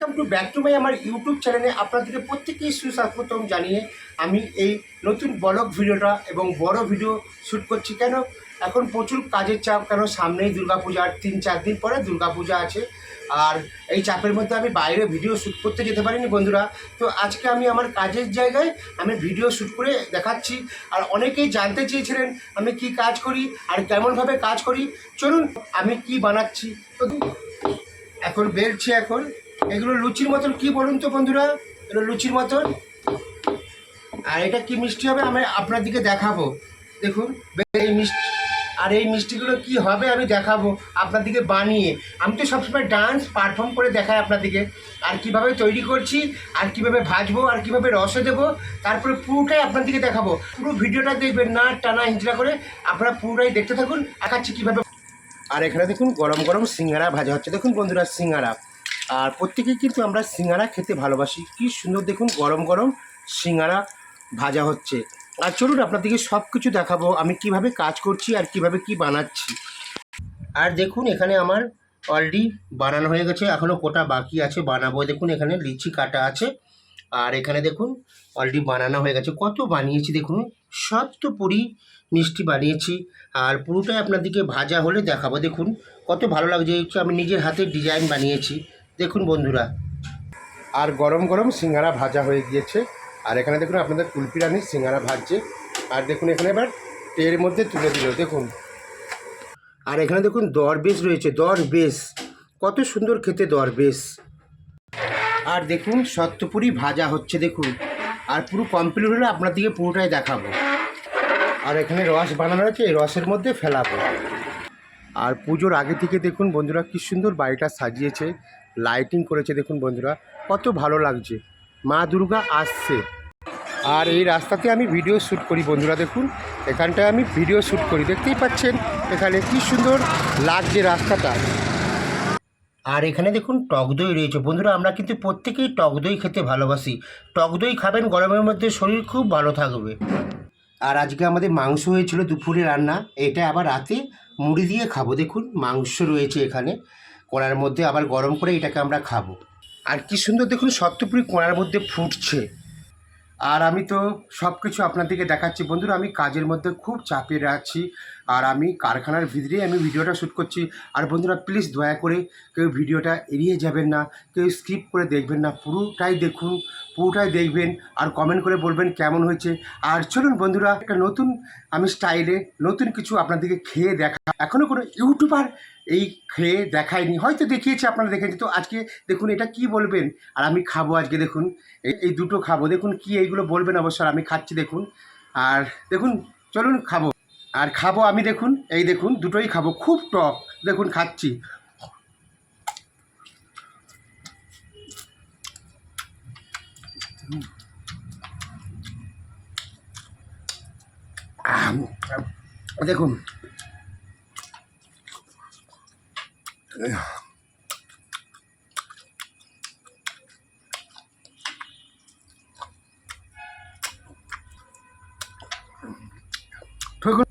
Welcome to back to my আমার YouTube চ্যানেলে আপনাদেরকে প্রত্যেকেই সুস্বাগতম জানিয়ে আমি এই নতুন ব্লগ ভিডিওটা এবং বড় ভিডিও শ্যুট করছি। কেন? এখন প্রচুর কাজের চাপ, কেন? সামনেই দুর্গাপূজা আর তিন, চার দিন পরে দুর্গাপূজা আছে। আর এই চাপের মধ্যে আমি বাইরে ভিডিও শ্যুট করতে যেতে পারিনি বন্ধুরা। তো আজকে আমি আমার কাজের জায়গায় আমি ভিডিও শ্যুট করে দেখাচ্ছি। আর অনেকেই জানতে চেয়েছিলেন আমি কি কাজ করি আর কেমনভাবে কাজ করি। চলুন, আমি কি বানাচ্ছি? তো এখন বেরছি এখন। এগুলো লুচির মতন, কি বলুন তো বন্ধুরা? এগুলো লুচির মতন। আর এটা কি মিষ্টি হবে? আমি আপনার দিকে দেখাবো। দেখুন এই মিষ্টি। আর এই মিষ্টিগুলো কি হবে আমি দেখাবো আপনার দিকে বানিয়ে। আমি তো সবসময় ডান্স পারফর্ম করে দেখাই আপনাদিকে আর কীভাবে তৈরি করছি, আর কীভাবে ভাজবো, আর কীভাবে রসে দেবো, তারপরে পুরোটাই আপনার দিকে দেখাবো। পুরো ভিডিওটা দেখবেন না টানা হিঞ্চড়া করে আপনারা পুরোটাই দেখতে থাকুন, দেখাচ্ছি কীভাবে। আর এখানে দেখুন, গরম গরম সিঙ্গারা ভাজা হচ্ছে। দেখুন বন্ধুরা, সিঙ্গারা। আর প্রত্যেকে কিন্তু আমরা সিঙ্গারা খেতে ভালোবাসি। কি সুন্দর দেখুন, গরম গরম সিঙ্গারা ভাজা হচ্ছে। আর চলুন আপনাদেরকে সব কিছু দেখাবো, আমি কীভাবে কাজ করছি আর কীভাবে কি বানাচ্ছি। আর দেখুন, এখানে আমার অলরেডি বানানো হয়ে গেছে এখনও কোটা বাকি আছে বানাবো। দেখুন, এখানে লিচি কাটা আছে। আর এখানে দেখুন অলরেডি বানানো হয়ে গেছে। কত বানিয়েছি দেখুন সব তো পুরি মিষ্টি বানিয়েছি। আর পুরোটাই আপনাদেরকে ভাজা হলে দেখাবো। দেখুন, কত ভালো লাগছে আমি নিজের হাতে ডিজাইন বানিয়েছি। দেখুন বন্ধুরা। আর গরম গরম সিঙ্গারা ভাজা হয়ে গিয়েছে। আর এখানে দেখুন আপনাদের কুলপি রানি সিঙ্গারা ভাজছে। আর দেখুন এখানে এবার এর মধ্যে তুলে দিল, দেখুন। আর এখানে দেখুন দর বেশ রয়েছে, দর বেশ। কত সুন্দর খেতে দর বেশ। আর দেখুন সত্যপুরি ভাজা হচ্ছে, দেখুন। আর পুরো কমপ্লিট হলে আপনাদেরকে পুরোটাই দেখাবো। আর এখানে রস বানানো আছে, এই রসের মধ্যে ফেলাবো। আর পুজোর আগে থেকে দেখুন বন্ধুরা, কি সুন্দর বাড়িটা সাজিয়েছে। লাইটিং করেছে দেখুন বন্ধুরা, কত ভালো লাগছে। মা দুর্গা আসছে। আর এই রাস্তাতে আমি ভিডিও শ্যুট করি বন্ধুরা দেখুন, এখানটায় আমি ভিডিও শ্যুট করি, দেখতেই পাচ্ছেন এখানে কি সুন্দর লাগছে রাস্তাটা। আর এখানে দেখুন টক দই রয়েছে। বন্ধুরা, আমরা কিন্তু প্রত্যেকেই টক দই খেতে ভালোবাসি। টক দই খাবেন, গরমের মধ্যে শরীর খুব ভালো থাকবে। আর আজকে আমাদের মাংস হয়েছিল দুপুরে রান্না, এটা আবার রাতে মুড়ি দিয়ে খাব। দেখুন মাংস রয়েছে এখানে। কোড়ার মধ্যে আবার গরম করে এটাকে আমরা খাব। আর কি সুন্দর দেখুন, সত্যপুরি কোড়ার মধ্যে ফুটছে। আর আমি তো সব কিছু আপনাদেরকে দেখাচ্ছি। বন্ধুরা, আমি কাজের মধ্যে খুব চাপে রাখছি আর আমি কারখানার ভিতরেই আমি ভিডিওটা শ্যুট করছি। আর বন্ধুরা, প্লিজ দয়া করে কেউ ভিডিওটা এড়িয়ে যাবেন না, কেউ স্কিপ করে দেখবেন না। পুরোটাই দেখুন, পুরোটাই দেখবেন আর কমেন্ট করে বলবেন কেমন হয়েছে। আর চলুন বন্ধুরা, একটা নতুন আমি স্টাইলে নতুন কিছু আপনাদেরকে খেয়ে দেখা। এখনও কোনো ইউটিউবার এই খেয়ে দেখায়নি। হয়তো দেখিয়েছে, আপনারা দেখেছেন তো আজকে দেখুন এটা কি বলবেন? আর আমি খাব আজকে, দেখুন। এই- দুটো খাব। দেখুন কি এইগুলো বলবেন অবশ্য আমি খাচ্ছি, দেখুন। আর দেখুন, চলুন খাব। আর খাব আমি, দেখুন, এই দেখুন, দুটোই খাব। খুব টক। দেখুন, খাচ্ছি। 哎呀。这个